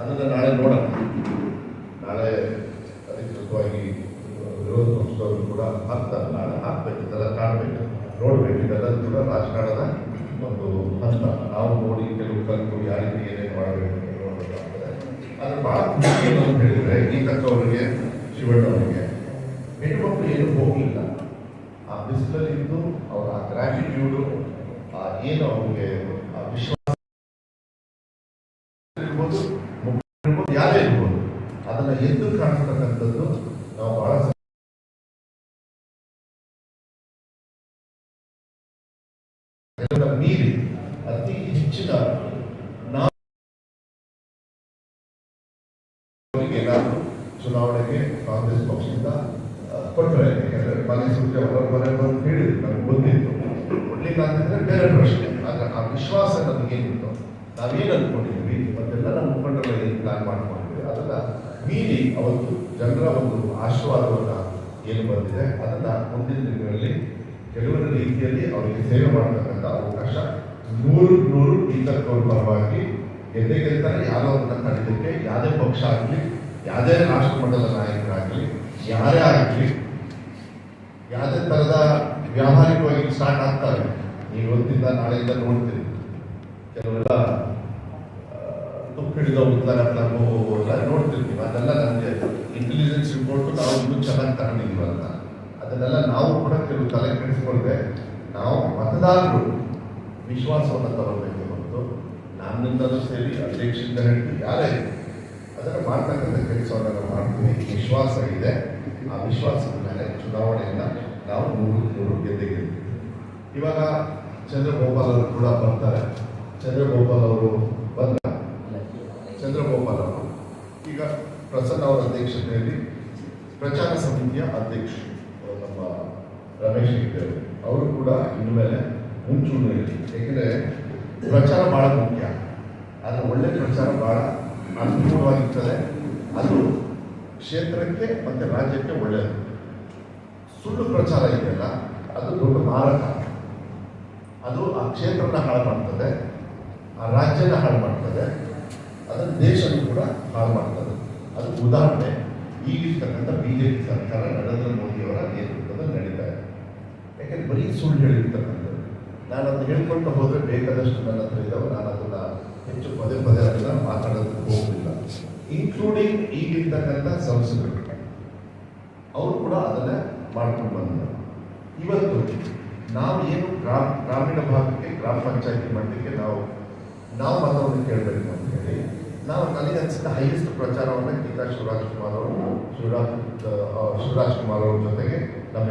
ಅದನ್ನು ನಾಳೆ ನೋಡೋಣ. ನಾಳೆ ಅಧಿಕೃತವಾಗಿ ವಿರೋಧ ಪಕ್ಷದವರು ಕೂಡ ಹಾಕ್ತಾರೆ. ನಾಳೆ ಹಾಕ್ಬೇಕು ಇದೆಲ್ಲ ಕಾಣಬೇಕು. ನೋಡ್ಬೇಕು, ಇದೆಲ್ಲ ಕೂಡ ರಾಜಕಾರಣದ ಒಂದು ಹಂತ. ನಾವು ನೋಡಿ ಕೆಲವು ಕಲ್ಪು ಯಾವ ರೀತಿ ಏನೇನು ಮಾಡಬೇಕು ನೋಡಬೇಕಾಗ್ತದೆ ಆದರೆ ಭಾಳ ಏನು ಅಂತ ಹೇಳಿದರೆ ಈ ಅವರಿಗೆ ಶಿವಣ್ಣ ಅವರಿಗೆ ಹೆಣ್ಮಕ್ಳು ಏನು ಹೋಗಲಿಲ್ಲ. ಆ ಬಿಸಿಲಲ್ಲಿದ್ದು ಅವರ ಆ ಗ್ರ್ಯಾಟಿಟ್ಯೂಡು ಆ ಏನು ಅವರಿಗೆ ಆ ವಿಶ್ವಾಸ ಅದನ್ನ ಎದ್ದು ಕಾಣಿಸ್ತಕ್ಕಂಥದ್ದು ನಾವು ಬಹಳ ಮೀರಿ ಅತಿ ಹೆಚ್ಚಿನ ಚುನಾವಣೆಗೆ ಕಾಂಗ್ರೆಸ್ ಪಕ್ಷದಿಂದ ಕೊಟ್ಟರೆ, ಯಾಕಂದ್ರೆ ಮನೆ ಸುದ್ದಿ ಅವರ ಮನೆ ಬಂದು ಹೇಳಿದ್ರು, ನಮ್ಗೆ ಕೊಡ್ಲಿಕ್ಕೆ ಅಂತಂದ್ರೆ ಬೇರೆ ಪ್ರಶ್ನೆ. ಆಗ ಆ ವಿಶ್ವಾಸ ನಮಗೇನಿತ್ತು ನಾವೇನು ಅನ್ಕೊಂಡಿದ್ವಿ ಮತ್ತೆಲ್ಲ ನಮ್ಮ ಮುಖಂಡರು ಏನು ಪ್ಲಾನ್ ಮಾಡ್ಕೊಂಡಿದ್ವಿ. ಅದನ್ನ ಮೀರಿ ಅವತ್ತು ಜನರ ಒಂದು ಆಶೀರ್ವಾದವನ್ನ ಏನು ಬಂದಿದೆ, ಅದನ್ನ ಮುಂದಿನ ದಿನಗಳಲ್ಲಿ ಕೆಲವೊಂದು ರೀತಿಯಲ್ಲಿ ಅವರಿಗೆ ಸೇವೆ ಮಾಡತಕ್ಕಂಥ ಅವಕಾಶ. ನೂರು ನೂರು ಟೀಚರ್ಗಳ ಪರವಾಗಿ ಗೆದ್ದೆ ಗೆಲ್ತಾರೆ ಯಾರೋ ಅದನ್ನ ತಡೆದಕ್ಕೆ ಯಾವುದೇ ಪಕ್ಷ ಆಗಲಿ, ಯಾವುದೇ ರಾಷ್ಟ್ರ ಮಟ್ಟದ ನಾಯಕರಾಗಲಿ, ಯಾರೇ ಆಗಲಿ, ಯಾವುದೇ ಥರದ ವ್ಯಾವಹಾರಿಕವಾಗಿ ಸ್ಟಾರ್ಟ್ ಆಗ್ತಾರೆ. ನೀವು ಇವತ್ತಿಂದ ನಾಳೆಯಿಂದ ನೋಡ್ತೀರಿ. ಕೆಲವೆಲ್ಲ ಹಿಡಿದ ಉತ್ತರ ಎಲ್ಲ ನೋಡ್ತಿರ್ತೀವಿ. ಅದೆಲ್ಲ ನನಗೆ ಇಂಟೆಲಿಜೆನ್ಸ್ ರಿಪೋರ್ಟ್ ನಾವು ಇನ್ನೂ ಚೆನ್ನಾಗಿ ತಗೊಂಡಿದ್ದೀವಲ್ಲ ಅದನ್ನೆಲ್ಲ ನಾವು ಕೂಡ ಕೆಲವು ತಲೆ ಕೆಡಿಸ್ಕೊಳ್ಬೇಕು ನಾವು ಮತದಾರರು ವಿಶ್ವಾಸವನ್ನು ತಗೊಳ್ಬೇಕು ಹೊರತು ನನ್ನಿಂದಲೂ ಸೇರಿ ಅಧ್ಯಕ್ಷರಿಂದ ಹಿಡಿದು ಯಾರೇ ಅದನ್ನು ಮಾಡ್ತಕ್ಕಂಥ ಕೆಲಸವನ್ನು ನಾವು ಮಾಡ್ತೀವಿ. ವಿಶ್ವಾಸ ಇದೆ. ಆ ವಿಶ್ವಾಸದ ಮೇಲೆ ಚುನಾವಣೆಯನ್ನು ನಾವು ನೂರು ನೂರು ಗೆದ್ದಿದ್ದೀವಿ. ಇವಾಗ ಚಂದ್ರಗೋಪಾಲ್ ಅವರು ಕೂಡ ಬರ್ತಾರೆ. ಚಂದ್ರಗೋಪಾಲ್ ಅವರು ಚಂದ್ರಗೋಪಾಲ್ ಈಗ ಪ್ರಸನ್ನ ಅವರ ಅಧ್ಯಕ್ಷತೆಯಲ್ಲಿ ಪ್ರಚಾರ ಸಮಿತಿಯ ಅಧ್ಯಕ್ಷ ನಮ್ಮ ರಮೇಶ್ ಹೆಗ್ಡೆ ಅವರು ಕೂಡ ಇನ್ಮೇಲೆ ಮುಂಚೂಣಿಯಲ್ಲಿ. ಏಕೆಂದರೆ ಪ್ರಚಾರ ಬಹಳ ಮುಖ್ಯ. ಆದರೆ ಒಳ್ಳೆ ಪ್ರಚಾರ ಭಾಳ ಅನುಕೂಲವಾಗಿರ್ತದೆ. ಅದು ಕ್ಷೇತ್ರಕ್ಕೆ ಮತ್ತು ರಾಜ್ಯಕ್ಕೆ ಒಳ್ಳೆಯದು. ಸುಳ್ಳು ಪ್ರಚಾರ ಇದೆಯಲ್ಲ, ಅದು ದೊಡ್ಡ ಮಾರಕ. ಅದು ಆ ಕ್ಷೇತ್ರನ ಹಾಳು ಮಾಡ್ತದೆ, ಆ ರಾಜ್ಯನ ಹಾಳು ಮಾಡ್ತದೆ. ಅದನ್ನು ದೇಶವನ್ನು ಕೂಡ ಹಾಳು ಮಾಡ್ತದೆ. ಅದು ಉದಾಹರಣೆ ಈಗಿರ್ತಕ್ಕಂಥ ಬಿ ಜೆ ಸರ್ಕಾರ ನರೇಂದ್ರ ಮೋದಿಯವರ ನೇತೃತ್ವದಲ್ಲಿ ನಡೀತಾ ಇದೆ. ಯಾಕಂದ್ರೆ ಬರೀ ಸುಳ್ಳು ಹೇಳಿರ್ತಕ್ಕಂಥದ್ದು. ನಾನು ಅದನ್ನು ಹೇಳ್ಕೊಂಡು ಹೋದರೆ ಬೇಕಾದಷ್ಟು ನನ್ನ ಹತ್ರ ಇದ್ದಾವೆ ನಾನು ಅದನ್ನು ಹೆಚ್ಚು ಪದೇ ಪದೇ ಅದನ್ನು ಮಾತಾಡೋದಕ್ಕೆ ಹೋಗಲಿಲ್ಲ ಇನ್ಕ್ಲೂಡಿಂಗ್ ಈಗಿರ್ತಕ್ಕಂಥ ಸಂಸ್ಥೆಗಳು ಅವರು ಕೂಡ ಅದನ್ನೇ ಮಾಡ್ಕೊಂಡು ಬಂದರು ಇವತ್ತು ನಾವು ಏನು ಗ್ರಾಮ, ಗ್ರಾಮೀಣ ಭಾಗಕ್ಕೆ, ಗ್ರಾಮ ಪಂಚಾಯತಿ ಮಟ್ಟಕ್ಕೆ ನಾವು ನಾವು ಮತವನ್ನು ಕೇಳಬೇಕು ಅಂತ ಹೇಳಿ ನಾವು ನನಗೆ ಅನಿಸಿದ ಹೈಯೆಸ್ಟ್ ಪ್ರಚಾರವನ್ನು ಗೀತಾ ಶಿವರಾಜ್ ಕುಮಾರ್ ಅವರು, ಶಿವರಾಜ್ ಶಿವರಾಜ್ ಕುಮಾರ್ ಅವ್ರ ಜೊತೆಗೆ ನಮ್ಮ